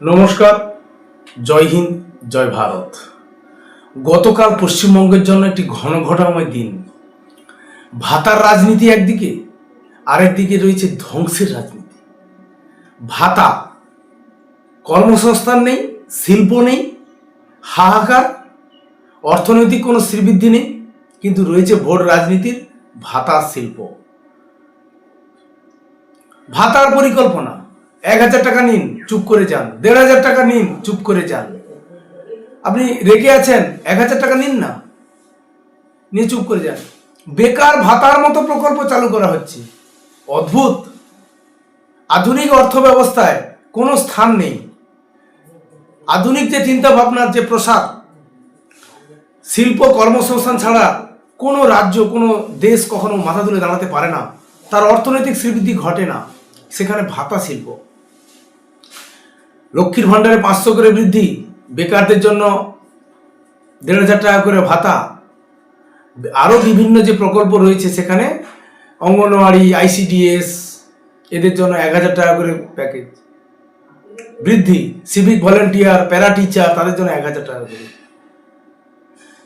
নমস্কার, জয় হিন্দ, জয় ভারত। গতকাল পশ্চিমবঙ্গের জন্য একটি ঘন ঘটাময় দিন। ভাতার রাজনীতি একদিকে, আরেকদিকে রয়েছে ধ্বংসের রাজনীতি। ভাতা, কর্মসংস্থান নেই, শিল্প নেই, হাহাকার, অর্থনৈতিক কোনো শ্রীবৃদ্ধি নেই, কিন্তু রয়েছে ভোট রাজনীতির ভাতা শিল্প। ভাতার পরিকল্পনা এক হাজার টাকা নিন, চুপ করে যান। দেড় হাজার টাকা নিন, চুপ করে যান। আপনি রেগে আছেন, এক হাজার টাকা নিন না। নিয়ে চুপ করে যান। বেকার ভাতার মতো প্রকল্প চালু করা হচ্ছে। অদ্ভুত। আধুনিক অর্থ ব্যবস্থায় কোনো স্থান নেই। আধুনিক যে চিন্তা ভাবনার যে প্রসাদ শিল্প কর্মসংস্থান ছাড়া কোনো রাজ্য, কোনো দেশ কখনো মাথা তুলে দাঁড়াতে পারে না। তার অর্থনৈতিক শ্রীবৃদ্ধি ঘটে না। সেখানে ভাতা শিল্প। লক্ষ্মীর ভাণ্ডারে পাঁচশো করে বৃদ্ধি, বেকারদের জন্য দেড় হাজার টাকা করে ভাতা আরও বিভিন্ন যে প্রকল্প রয়েছে সেখানে অঙ্গনওয়াড়ি, আইসিডিএস, এদের জন্য এক হাজার টাকা করে প্যাকেজ বৃদ্ধি সিভিক ভলেন্টিয়ার প্যারা টিচার তাদের জন্য এক হাজার টাকা করে।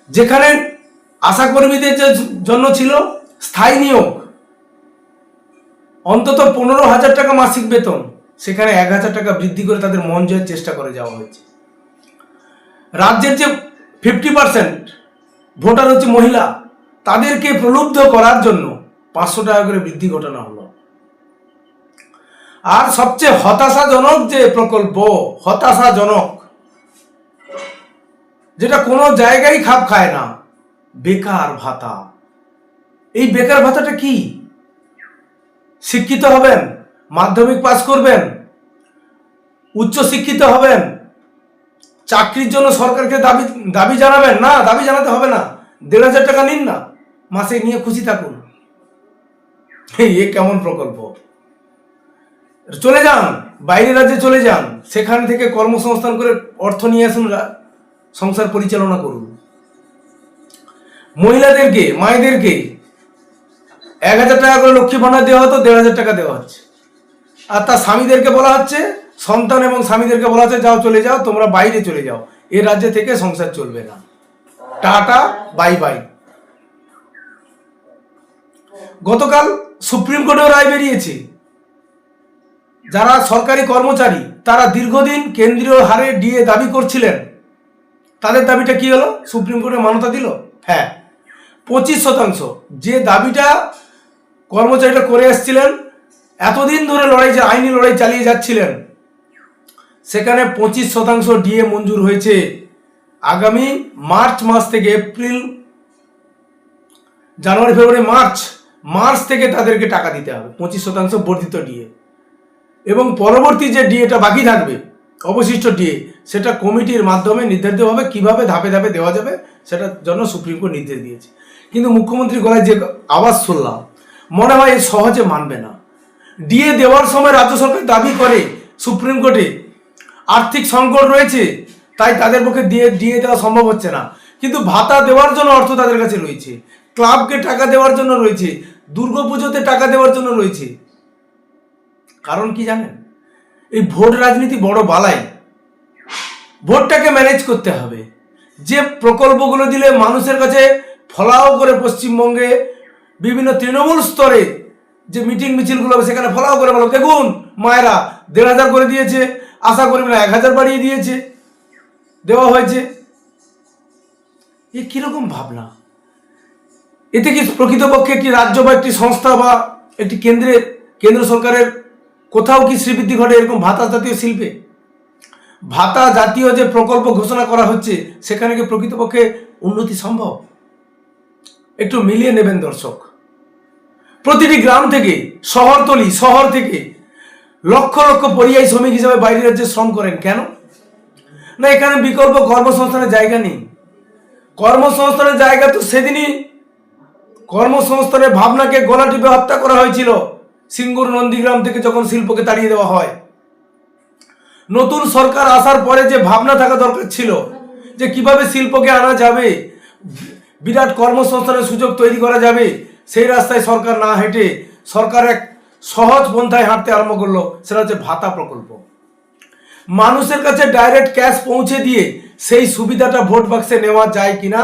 যেখানে আশাকর্মীদের জন্য ছিল স্থায়ী নিয়োগ, অন্তত পনেরো হাজার টাকা মাসিক বেতন। সেখানে এক হাজার টাকা বৃদ্ধি করে তাদের মন জয়ের চেষ্টা করে যাওয়া হয়েছে। রাজ্যের যে ফিফটি পার্সেন্ট ভোটার হচ্ছে মহিলা, তাদেরকে প্রলুব্ধ করার জন্য পাঁচশো টাকা করে বৃদ্ধি ঘটানো হলো। আর সবচেয়ে হতাশাজনক যে প্রকল্প, হতাশাজনক, যেটা কোনো জায়গায় খাপ খায় না, বেকার ভাতা। এই বেকার ভাতাটা কি? শিক্ষিত হবেন? মাধ্যমিক পাস করবেন, উচ্চ শিক্ষিত হবেন, চাকরির জন্য সরকারকে দাবি দাবি জানাবেন না, দাবি জানাতে হবে না, দেড় হাজার টাকা নিন না, মাসে নিয়ে খুশি থাকুন। এ কেমন প্রকল্প? চলে যান, বাইরের রাজ্যে চলে যান, সেখান থেকে কর্মসংস্থান করে অর্থ নিয়ে আসুন সংসার পরিচালনা করুন। মহিলাদেরকে, মায়েদেরকে এক হাজার টাকা করে লক্ষ্মী ভাণ্ডার দেওয়া হতো, দেড় হাজার টাকা দেওয়া হচ্ছে। আর তার স্বামীদেরকে বলা হচ্ছে, সন্তান এবং স্বামীদেরকে বলা হচ্ছে, যাও চলে যাও, তোমরা বাইরে চলে যাও। এ রাজ্যে থেকে সংসার চলবে না। Tata, bye bye. গতকাল সুপ্রিম কোর্টেও রায় বেরিয়েছে। যারা সরকারি কর্মচারী, তারা দীর্ঘদিন কেন্দ্রীয় হারে ডিএ দাবি করছিলেন। তাদের দাবিটা কি হলো? সুপ্রিম কোর্টে মান্যতা দিল? হ্যাঁ। পঁচিশ শতাংশ। যে দাবিটা কর্মচারীরা করে এসেছিলেন এতদিন ধরে লড়াই যে আইনি লড়াই চালিয়ে যাচ্ছিলেন। সেখানে পঁচিশ শতাংশ ডিএ মঞ্জুর হয়েছে। আগামী মার্চ মাস থেকে April, January, February, March March থেকে তাদেরকে টাকা দিতে হবে। পঁচিশ শতাংশ বর্ধিত ডিএ। এবং পরবর্তী যে ডিএটা বাকি থাকবে, অবশিষ্ট ডিএ, সেটা কমিটির মাধ্যমে নির্ধারিত হবে কীভাবে ধাপে ধাপে দেওয়া যাবে সেটার জন্য সুপ্রিম কোর্ট নির্দেশ দিয়েছে। কিন্তু মুখ্যমন্ত্রী গলায় যে আওয়াজ শুনলাম, মনে হয় সহজে মানবে না। ডিএ দেওয়ার সময় রাজ্য সরকার দাবি করে সুপ্রিম কোর্টে। আর্থিক সংকট রয়েছে, তাই তাদের পক্ষে দিয়ে দিয়ে দেওয়া সম্ভব হচ্ছে না। কিন্তু ভাতা দেওয়ার জন্য অর্থ তাদের কাছে রয়েছে। ক্লাবকে টাকা দেওয়ার জন্য রয়েছে, দুর্গাপুজোতে টাকা দেওয়ার জন্য রয়েছে। কারণ কি জানেন? এই ভোট রাজনীতি বড় বালাই। ভোটটাকে ম্যানেজ করতে হবে। যে প্রকল্পগুলো দিলে মানুষের কাছে ফলাও করে পশ্চিমবঙ্গে বিভিন্ন তৃণমূল স্তরে যে মিটিং মিছিলগুলো হবে, সেখানে ফলাও করে বলো, দেখুন, মায়েরা, দেড় হাজার করে দিয়েছে, আশা করি না, এক হাজার বাড়িয়ে দিয়েছে, দেওয়া হয়েছে। এ কীরকম ভাবনা? এতে কি প্রকৃতপক্ষে একটি রাজ্য বা একটি সংস্থা বা একটি কেন্দ্রে, কেন্দ্র সরকারের কোথাও কি শ্রীবৃদ্ধি ঘটে এরকম ভাতা জাতীয় শিল্পে? ভাতা জাতীয় যে প্রকল্প ঘোষণা করা হচ্ছে, সেখানে কি প্রকৃতপক্ষে উন্নতি সম্ভব? একটু মিলিয়ে নেবেন দর্শক। প্রতিটি গ্রাম থেকে, শহরতলি, শহর থেকে লক্ষ লক্ষ পরিযায়ী শ্রমিক হিসাবে বাইরের রাজ্যে শ্রম করেন। কেন? না, এখানে বিকল্প কর্মসংস্থানের জায়গা নেই। কর্মসংস্থানের জায়গা তো সেদিনই কর্মসংস্থানের ভাবনাকে গলা টিপে হত্যা করা হয়েছিল সিঙ্গুর নন্দীগ্রাম থেকে যখন শিল্পকে তাড়িয়ে দেওয়া হয়। নতুন সরকার আসার পরে যে ভাবনা থাকা দরকার ছিল যে কীভাবে শিল্পকে আনা যাবে, বিরাট কর্মসংস্থানের সুযোগ তৈরি করা যাবে সেই রাস্তায় সরকার না হেঁটে সরকার এক সহজ পন্থায় হাঁটতে আরম্ভ করল, সেটা হচ্ছে ভাতা প্রকল্প। মানুষের কাছে ডাইরেক্ট ক্যাশ পৌঁছে দিয়ে সেই সুবিধাটা ভোট বাক্সে নেওয়া যায় কিনা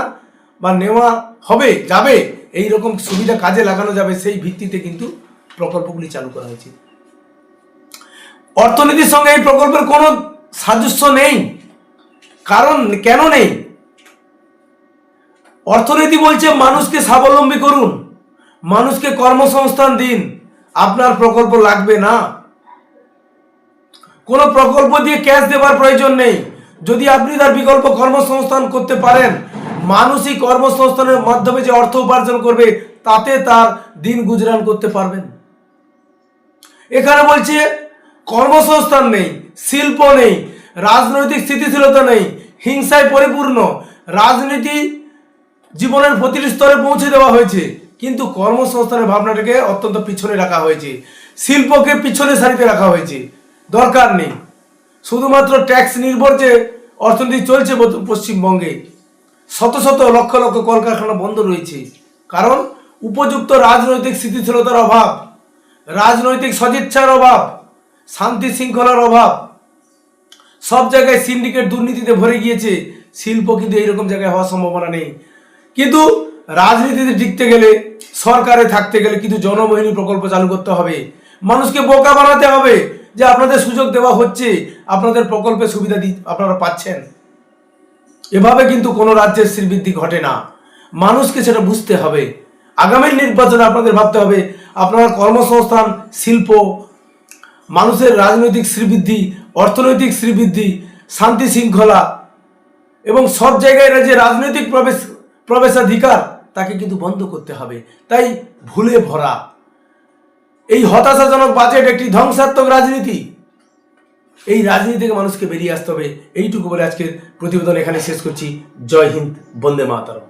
বা নেওয়া হবে, যাবে এই রকম সুবিধা কাজে লাগানো যাবে, সেই ভিত্তিতে কিন্তু প্রকল্পগুলি চালু করা হয়েছে। অর্থনীতির সঙ্গে এই প্রকল্পের কোনো সাদৃশ্য নেই। কারণ কেন নেই? অর্থনীতি বলছে মানুষকে স্বাবলম্বী করুন। মানুষকে কর্মসংস্থান দিন। আপনার প্রকল্প লাগবে না। কোনো প্রকল্প দিয়ে ক্যাশ দেওয়ার প্রয়োজন নেই। যদি আপনি তার বিকল্প কর্মসংস্থান করতে পারেন, মানুষই কর্মসংস্থানের মাধ্যমে যে অর্থ উপার্জন করবে, তাতে তার দিন গুজরান করতে পারবেন। এখানে বলছে, কর্মসংস্থান নেই, শিল্প নেই, রাজনৈতিক স্থিতিশীলতা নেই, হিংসায় পরিপূর্ণ, রাজনীতি জীবনের প্রতিটি স্তরে পৌঁছে দেওয়া হয়েছে। কিন্তু কর্মসংস্থানের ভাবনাটাকে অত্যন্ত পিছনে রাখা হয়েছে। শিল্পকে পিছনে সারিতে রাখা হয়েছে। দরকার নেই। শুধুমাত্র ট্যাক্স নির্ভর যে অর্থনীতি চলছে পশ্চিমবঙ্গে, শত শত লক্ষ লক্ষ কলকারখানা বন্ধ রয়েছে। কারণ উপযুক্ত রাজনৈতিক স্থিতিশীলতার অভাব, রাজনৈতিক সদিচ্ছার অভাব, শান্তি শৃঙ্খলার অভাব, সব জায়গায় সিন্ডিকেট দুর্নীতিতে ভরে গিয়েছে। শিল্প কিন্তু এইরকম জায়গায় হওয়ার সম্ভাবনা নেই। কিন্তু রাজনীতিতে টিকতে গেলে, সরকারে থাকতে গেলে কিন্তু জনমোহিনী প্রকল্প চালু করতে হবে। মানুষকে বোকা বানাতে হবে যে আপনাদের সুযোগ দেওয়া হচ্ছে, আপনাদের প্রকল্পে সুবিধা দি আপনারা পাচ্ছেন। এভাবে কিন্তু কোনো রাজ্যের শ্রীবৃদ্ধি ঘটে না। মানুষকে সেটা বুঝতে হবে। আগামী নির্বাচনে আপনাদের ভাবতে হবে, আপনার কর্মসংস্থান, শিল্প, মানুষের রাজনৈতিক শ্রীবৃদ্ধি, অর্থনৈতিক শ্রীবৃদ্ধি, শান্তি শৃঙ্খলা এবং সব জায়গায় যে রাজনৈতিক প্রবেশ প্রবেশাধিকার তাকে কিন্তু বন্ধ করতে হবে। তাই ভুলে ভরা। এই হতাশাজনক বাজেট একটি ধ্বংসাত্মক রাজনীতি। এই রাজনীতি থেকে মানুষকে বেরিয়ে আসতে হবে। এইটুকু বলে আজকের প্রতিবেদন এখানে শেষ করছি। জয় হিন্দ, বন্দে মাতরম।